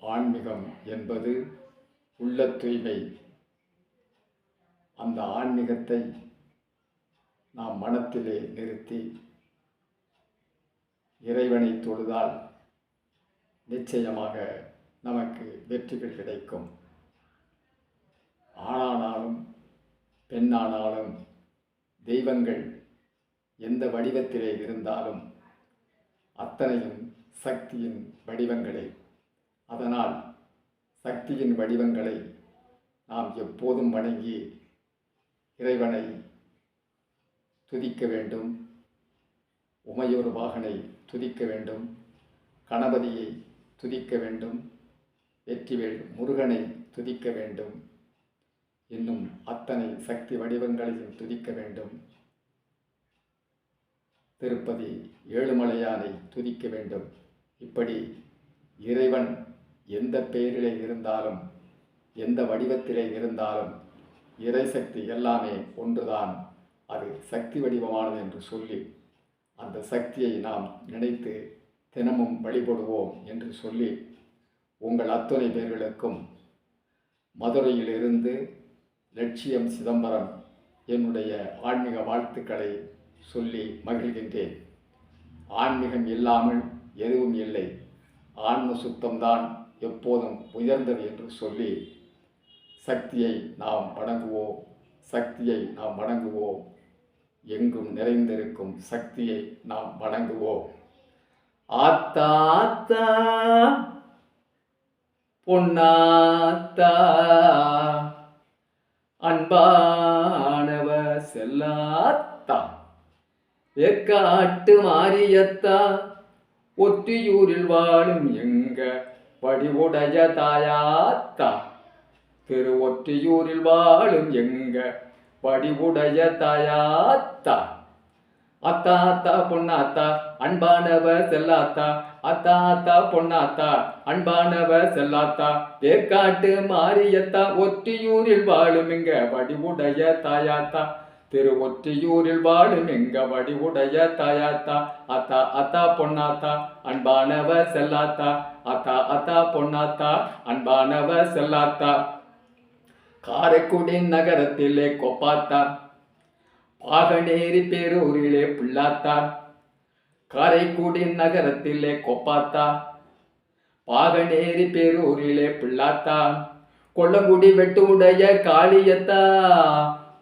ஆன்மீகம் என்பது உள்ள தூய்மை. அந்த ஆன்மீகத்தை நாம் மனத்திலே நிறுத்தி இறைவனை தொழுதால் நிச்சயமாக நமக்கு வெற்றிகள் கிடைக்கும். ஆணானாலும் பெண்ணானாலும் தெய்வங்கள் எந்த வடிவத்திலே இருந்தாலும் அத்தனையும் சக்தியின் வடிவங்களே. அதனால் சக்தியின் வடிவங்களை நாம் எப்போதும் வணங்கி இறைவனை துதிக்க வேண்டும். உமையூர் வாகனை துதிக்க வேண்டும். கணபதியை துதிக்க வேண்டும். வெற்றிவேல் முருகனை துதிக்க வேண்டும். இன்னும் அத்தனை சக்தி வடிவங்களையும் துதிக்க வேண்டும். திருப்பதி ஏழுமலையானை துதிக்க வேண்டும். இப்படி இறைவன் எந்த பெயரிலே இருந்தாலும் எந்த வடிவத்திலே இருந்தாலும் இறைசக்தி எல்லாமே ஒன்றுதான். அது சக்தி வடிவமானது என்று சொல்லி அந்த சக்தியை நாம் நினைத்து தினமும் வழிபடுவோம் என்று சொல்லி உங்கள் அத்துணை பேர்களுக்கும் மதுரையிலிருந்து லட்சியம் சிதம்பரம் என்னுடைய ஆன்மீக வாழ்த்துக்களை சொல்லி மகிழ்கின்றேன். ஆன்மீகம் இல்லாமல் எதுவும் இல்லை. ஆன்ம சுத்தம்தான். எப்போதும் உயர்ந்தது என்று சொல்லி சக்தியை நாம் வணங்குவோம். சக்தியை நாம் வணங்குவோம். எங்கும் நிறைந்திருக்கும் சக்தியை நாம் வணங்குவோம். ஆத்தா ஆத்தா பொன்னாத்தா அன்பானவ செல்லாத்தா எக்காட்டு மாரியத்தா ஒற்றியூரில் வாழும் எங்க வடிவுடைய தாயாத்தா திரு ஒற்றியூரில் வாழும் எங்க வடிவுடைய தாயாத்தா அத்தா அத்தா பொன்னாத்தா அன்பானவ செல்லாத்தா. அத்தா அத்தா பொன்னாத்தா அன்பானவ செல்லாத்தா. ஏற்காட்டு மாரியத்தா ஒற்றியூரில் வாழும் இங்க வடிவுடைய தாயாத்தா திருமுற்றியூரில் வாழும் எங்க வடிவுடைய தாயாத்தா அத்தா அத்தா பொன்னாத்தா அன்பானவ செல்லாத்தா அத்தா அத்தா பொன்னாத்தா அன்பானவ செல்லாத்தா. காரைக்குடி நகரத்திலே கொப்பாத்தா. பாகநேரி பேரூரிலே பிள்ளாத்தா காரைக்குடி நகரத்திலே கொப்பாத்தா. பாகநேரி பேரூரிலே பிள்ளாத்தா கொல்லங்குடி வெட்டுடைய காளியத்தா.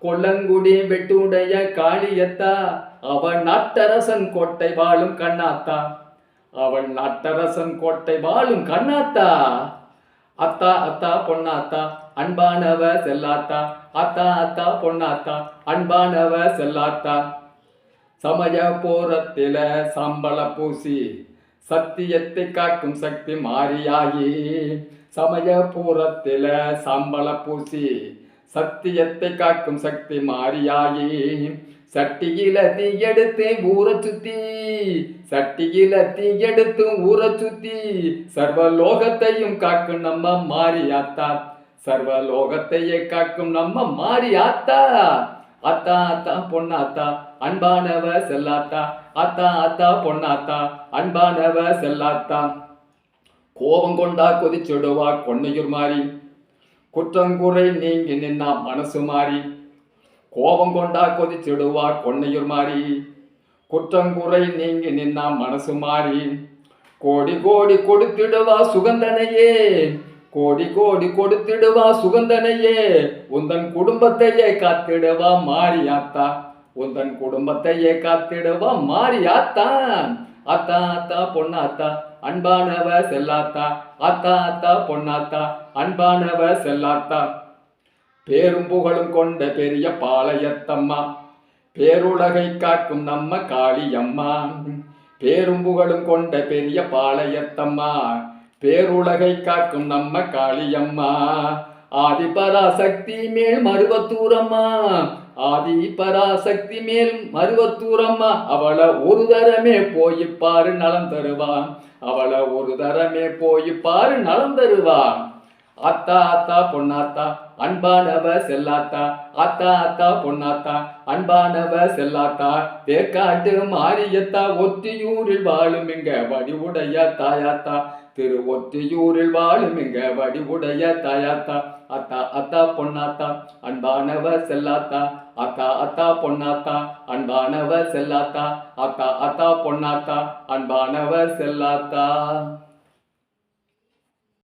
கொல்லங்குடி வெட்டுடைய காளியத்தா அவன் நாட்டரசன் கோட்டை வாழும் கண்ணாத்தா. அவன் நாட்டரசன் கோட்டை வாழும் கண்ணாத்தா. அத்தா அத்தா பொன்னாத்தா அன்பானவ செல்லாத்தா. அத்தா அத்தா பொன்னாத்தா அன்பானவ செல்லாத்தா. சமய போரத்தில சம்பள பூசி சத்தியத்தை காக்கும் சக்தி மாறியாகி சமய பூரத்தில சம்பள பூசி சத்தியத்தை காக்கும் சக்தி மாறியாயே. சட்டியில தீ எடுத்து ஊற சுத்தி சட்டியில தீ எடுத்து ஊற சுத்தி சர்வலோகத்தையும் காக்கும் நம்ம மாறியாத்தா. சர்வலோகத்தையே காக்கும் நம்ம மாரியாத்தா அத்தா அத்தா பொன்னாத்தா அன்பானவ செல்லாத்தா. அத்தா அத்தா பொன்னாத்தா அன்பானவ செல்லாத்தா. கோபம் கொண்டா கொதிச்சுடுவா கொன்னையூர் மாறி. குற்றங்குறை நீங்கி நின்னா மனசு மாறி. கோபம் கொண்டா கொதிச்சிடுவார் கொன்னையூர் மாறி. குற்றங்குறை நீங்கி நின்னா மனசு மாறி. கோடி கோடி கொடுத்திடுவா சுகந்தனையே. கோடி கோடி கொடுத்திடுவா சுகந்தனையே. உந்தன் குடும்பத்தையே காத்திடுவா மாரியாத்தா உந்தன் குடும்பத்தையே காத்திடுவா மாரியாத்தா அத்தா அத்தா பொன்னாத்தா அன்பானவ செல்லாத்தா. அத்தா அத்தா பொன்னாத்தா அன்பானவ செல்லாத்தா. பேரும் புகழும் கொண்ட பெரிய பாளையத்தம்மா. பேருலகை காக்கும் நம்ம காளியம்மா. பேரும் புகழும் கொண்ட பெரிய பாளையத்தம்மா. பேருலகை காக்கும் நம்ம காளியம்மா. ஆதிபராசக்தி மேல் மருவத்தூரம்மா. ஆதி பராசக்தி மேல் மருவத்தூரம்மா. அவளை ஒரு தரமே போய் பாரு நலம் தருவான். அவளை ஒரு தரமே போய் பாரு நலம் தருவான். அத்தா அத்தா பொன்னாத்தா அன்பானவ செல்லாத்தா. அத்தா அத்தா பொன்னாத்தா அன்பானவ செல்லாத்தா. தேக்காட்டு மாரியத்தா ஒத்தியூரில் வாழும் இங்க வடிவுடைய தாயாத்தா. திரு ஒற்றியூரில் வாழும் இங்க வடிவுடைய தாயாத்தா அத்தா அத்தா பொன்னாத்தா அன்பானவ செல்லாத்தா அத்தா அத்தா பொன்னாத்தா அன்பானவ செல்லாத்தா அத்தா அத்தா பொன்னாத்தா அன்பானவ செல்லாத்தா.